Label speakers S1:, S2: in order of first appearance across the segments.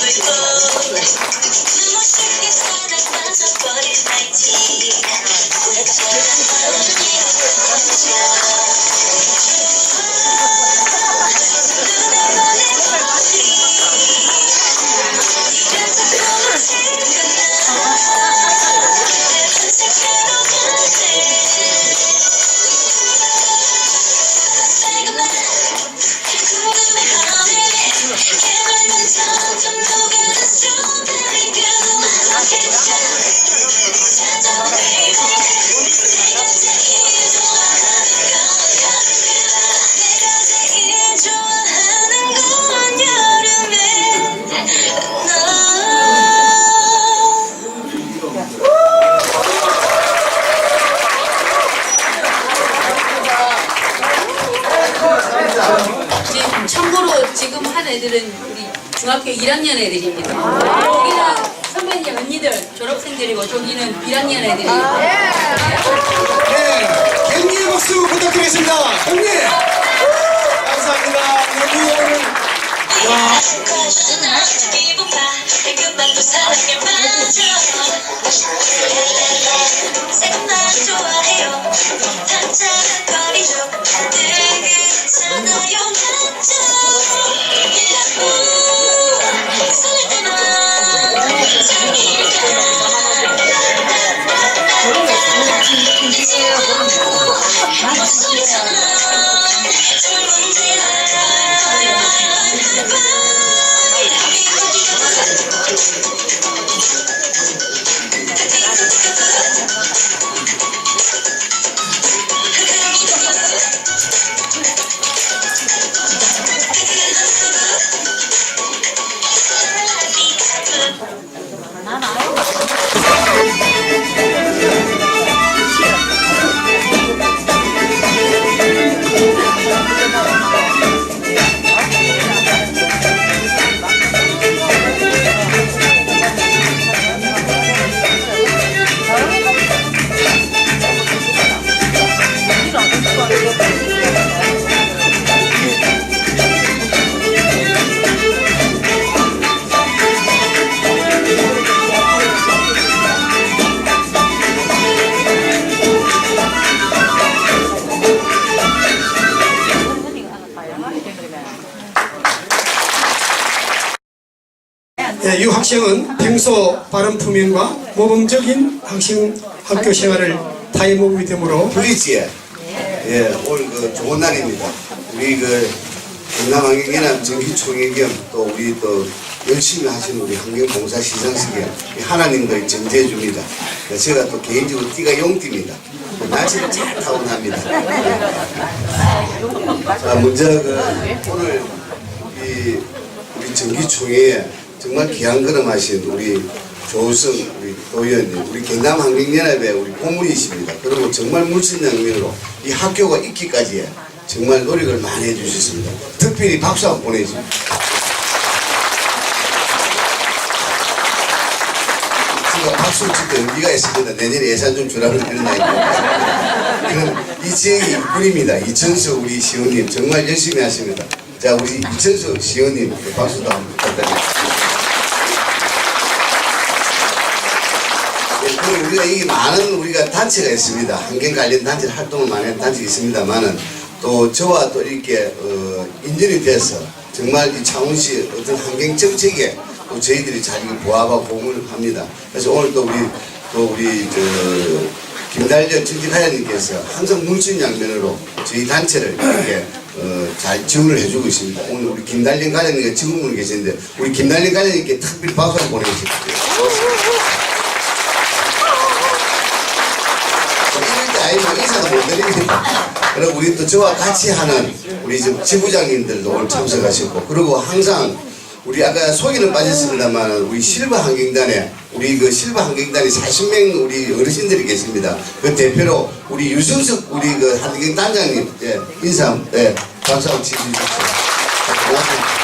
S1: 最着
S2: 지금 참고로 지금 한 애들은 우리 중학교 1학년 애들입니다. 여기는 선배님 언니들 졸업생들이고 저기는 1학년 애들이에요.
S3: 네, 경리의 박수 부탁드리겠습니다. 경리! 감사합니다. 너무 오늘 와, 학생은 평소 발음 품행과 모범적인 학생 학교 생활을 타임오브 되므로
S4: 브릿지에 예, 오늘 그 좋은 날입니다. 우리 그 경남환경연합 정기총회 겸 또 우리 또 열심히 하시는 우리 환경봉사 시상식에 이 하나님도 전제해 줍니다. 그래서 제가 또 개인적으로 띠가 용띠입니다. 날씨를 잘 타고납니다. 자, 먼저 그 오늘 이 우리 정기총회에 정말 귀한 걸음하신 우리 조우성 우리 도의원님, 우리 경남 환경연합의 우리 고문이십니다. 그리고 정말 물심양면으로 이 학교가 있기까지 정말 노력을 많이 해주셨습니다. 특별히 박수 한번 보내주십시오. 제가 박수 칠때 의미가 있습니다. 내년에 예산 좀 주라고 그런. 그럼 이 지역이 일꾼입니다. 이천수 우리 시원님 정말 열심히 하십니다. 자, 우리 이천수 시원님 박수도 한번 부탁드립니다. 예, 그리고 우리가 이 많은 우리가 단체가 있습니다. 환경 관련 단체 활동을 많이 하는 단체가 있습니다만은 또 저와 또 이렇게 어, 인연이 돼서 정말 이 창원시 어떤 환경 정책에 또 저희들이 잘 이거 부합하고 공을 합니다. 그래서 오늘 또 우리 또 우리 저 김달련 정직하연님께서 항상 물심양면으로 저희 단체를 이렇게 어, 잘 지원을 해주고 있습니다. 오늘 우리 김달련 관련님께 지금분 계시는데 우리 김달련 관련님께 특별히 박수 한번 보내주십시오. 이럴 때 아니면 인사도 못 드립니다. 그리고 우리 또 저와 같이 하는 우리 지금 지부장님들도 오늘 참석하셨고 그리고 항상 우리 아까 소개는 빠졌습니다만 우리 실버 환경단에 우리 그 실버 환경단에 40명 우리 어르신들이 계십니다. 그 대표로 우리 유승석 우리 그 환경 단장님 예, 인사 예, 치주십시오. 고맙습니다.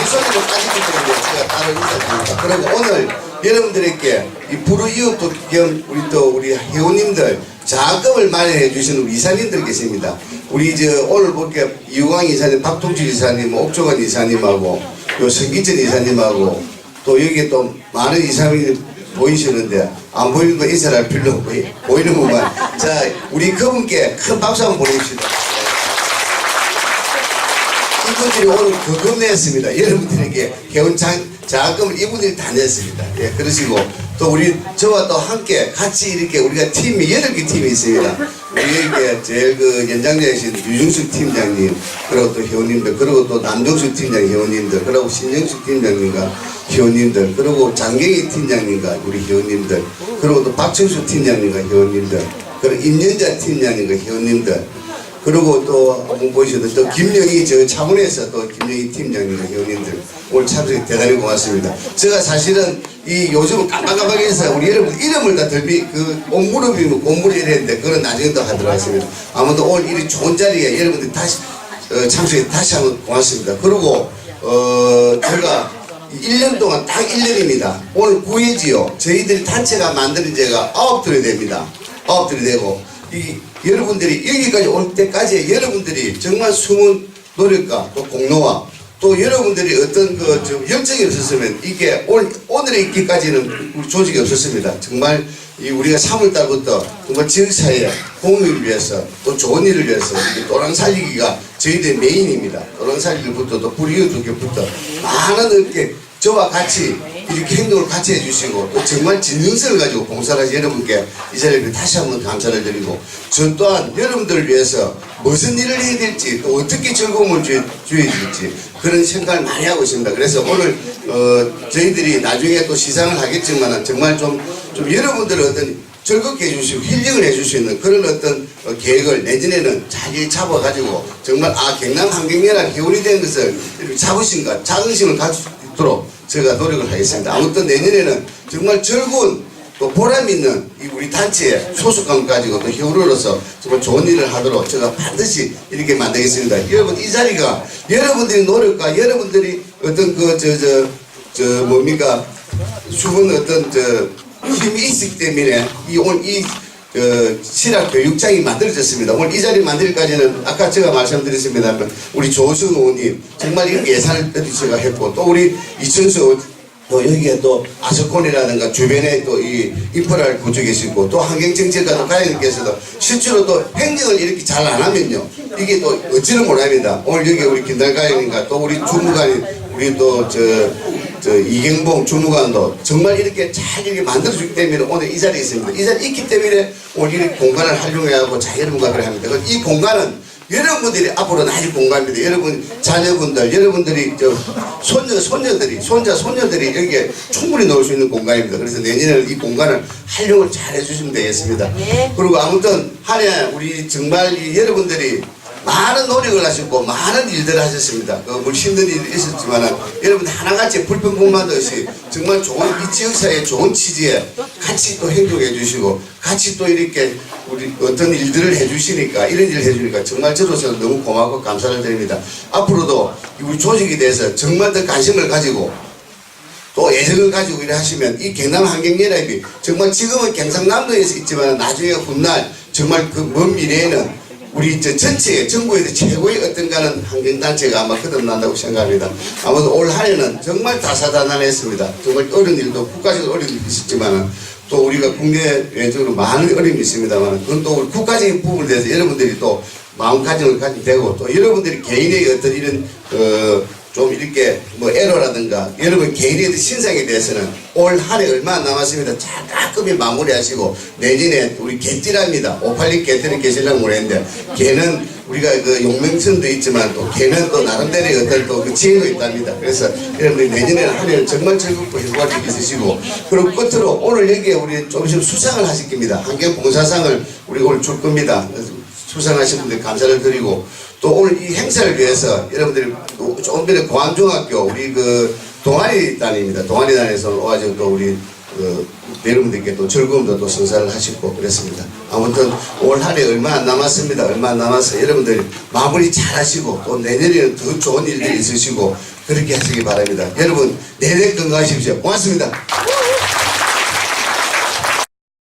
S4: 일선으로 빠지기 때문에 제가 따로 인사드립니다. 그리고 오늘 여러분들에게 이 불우이웃 겸 우리 또 우리 회원님들 자금을 마련해 주시는 이사님들 계십니다. 우리 저 오늘 볼게 이우광 이사님, 박동주 이사님, 옥종원 이사님하고 요 성기천 이사님하고 또 여기 또 많은 이사님 보이시는데 안 보이는 거 인사할 필요 없고 보이는 것만. 자 우리 그분께 큰 박수 한번 보내줍시다. 이분들이 오늘 그금 냈습니다. 여러분들에게 개운 장, 자금을 이분들이 다 냈습니다. 예 그러시고 또 우리 저와 또 함께 같이 이렇게 우리가 팀이 여덟 개 팀이 있습니다. 우리 이렇게 제일 그 연장자이신 유중숙 팀장님 그리고 또 회원님들 그리고 또 남정숙 팀장 회원님들 그리고 신정숙 팀장님과 회원님들 그리고 장경희 팀장님과 우리 회원님들 그리고 또 박철수 팀장님과 회원님들 그리고 임연자 팀장님과 회원님들 그리고 또 한번 보시도 또 김영희 저 차원에서 또 김영희 팀장님과 회원님들 오늘 참석해 대단히 고맙습니다. 제가 사실은 이 요즘 깜빡깜빡해서 우리 여러분 이름을 다 들비 그 옴무릎이면 옴무릎 이랬는데 그건 나중에 또 하도록 하겠습니다. 아무튼 오늘 이 좋은 자리에 여러분들 다시 어, 참석해 다시 한번 고맙습니다. 그리고 어 제가 1년 동안 딱 1년입니다. 오늘 구해지요. 저희들이 단체가 만드는 제가 아홉 들이 됩니다. 아홉 들이 되고 이 여러분들이 여기까지 올 때까지 여러분들이 정말 숨은 노력과 또 공로와 또 여러분들이 어떤 그좀 열정이 없었으면 이게 오늘 오늘에 있기까지는 우리 조직이 없었습니다. 정말 이 우리가 3월 달부터 정말 지역사회 공익을 위해서 또 좋은 일을 위해서 이 또랑 살리기가 저희들의 메인입니다. 또랑 살리기부터 또 불이웃 교부터 많은 이렇게 저와 같이 이렇게 행동을 같이 해주시고 또 정말 진정성을 가지고 봉사를 여러분께 이 자리에 다시 한번 감사를 드리고 저 또한 여러분들을 위해서 무슨 일을 해야 될지 또 어떻게 즐거움을 주, 줘야 될지 그런 생각을 많이 하고 있습니다. 그래서 오늘 어, 저희들이 나중에 또 시상을 하겠지만 정말 좀, 좀 여러분들의 어떤 즐겁게 해주시고 힐링을 해줄 수 있는 그런 어떤 어, 계획을 내년에는 잘 잡아가지고 정말 아 경남 환경연합 회원이 된 것을 이렇게 자부심과 자긍심을 있도록 제가 노력을 하겠습니다. 아무튼 내년에는 정말 즐거운 또 보람 있는 이 우리 단체의 소속감 가지고 또 회원으로서 정말 좋은 일을 하도록 제가 반드시 이렇게 만들겠습니다. 여러분 이 자리가 여러분들의 노력과 여러분들이 어떤 그 저 저 저 뭡니까 수분 어떤 저 힘이 있기 때문에 이 오늘 이 그 실학 교육장이 만들어졌습니다. 오늘 이 자리 만들기까지는 아까 제가 말씀드렸습니다만 우리 조승 의원님 정말 이런 예산을 제가 했고 또 우리 이천수 또 여기에 또 아스콘이라든가 주변에 또 이 인프라를 구축해 계시고 또 환경정책과 또 가영님께서도 실제로 또 행정을 이렇게 잘 안 하면요 이게 또 어찌를 못합니다. 오늘 여기 우리 김달 가영님과 또 우리 주무관이 우리 또저 저 이경봉 주무관도 정말 이렇게 잘 이렇게 만들어주기 때문에 오늘 이 자리에 있습니다. 이 자리에 있기 때문에 오늘 이 공간을 활용해하고 자 여러분과 그래 합니다. 그이 공간은 여러분들이 앞으로 나실 공간입니다. 여러분 자녀분들, 여러분들이 저 손녀, 손녀들이, 손자, 손녀들이 여기에 충분히 넣을 수 있는 공간입니다. 그래서 내년에는 이 공간을 활용을 잘 해주시면 되겠습니다. 그리고 아무튼 한 해 우리 정말 이 여러분들이 많은 노력을 하셨고 많은 일들을 하셨습니다. 그물 힘든 일이 있었지만 여러분 하나같이 불평불만 없이 정말 좋은 이 지역사회에 좋은 취지에 같이 또 행동해 주시고 같이 또 이렇게 우리 어떤 일들을 해주시니까 이런 일을 해주니까 정말 저로서는 너무 고맙고 감사를 드립니다. 앞으로도 우리 조직에 대해서 정말 더 관심을 가지고 또 애정을 가지고 일을 하시면 이 경남 환경연합이 정말 지금은 경상남도에서 있지만 나중에 훗날 정말 그 먼 미래에는 우리 저 전체 전국에서 최고의 어떤가는 환경단체가 아마 거듭난다고 생각합니다. 아무튼 올 한해는 정말 다사다난했습니다. 정말 어려운 일도 국가적인 어려운 일도 있었지만 또 우리가 국내 외적으로 많은 어려움이 있습니다만 그건 또 우리 국가적인 부분에 대해서 여러분들이 또 마음가짐을 가지고 되고 또 여러분들이 개인의 어떤 이런 어, 좀 이렇게 뭐 에러라든가 여러분 개인의 신상에 대해서는 올 한 해 얼마 안 남았습니다. 잘 깔끔히 마무리하시고 내년에 우리 개띠랍니다. 586 개띠는 계시려고 모르겠는데 개는 우리가 그 용맹성도 있지만 또 개는 또 나름대로의 어떤 또그 지혜도 있답니다. 그래서 여러분들 내년에는 한 해는 정말 즐겁고 효과적이 있으시고 그리고 끝으로 오늘 여기에 우리 좀 있으면 수상을 하실 겁니다. 환경봉사상을 우리 오늘 줄 겁니다. 수상하신 분들 감사를 드리고 또 오늘 이 행사를 위해서 여러분들이 또 조금 전에 고안중학교 우리 그 동아리단입니다. 동아리단에서 와가지고 또 우리 그 여러분들께 또 즐거움도 또 선사를 하시고 그랬습니다. 아무튼 올 한해 얼마 안 남았습니다. 얼마 안 남아서 여러분들이 마무리 잘 하시고 또 내년에는 더 좋은 일들이 있으시고 그렇게 하시기 바랍니다. 여러분 내내 건강하십시오. 고맙습니다.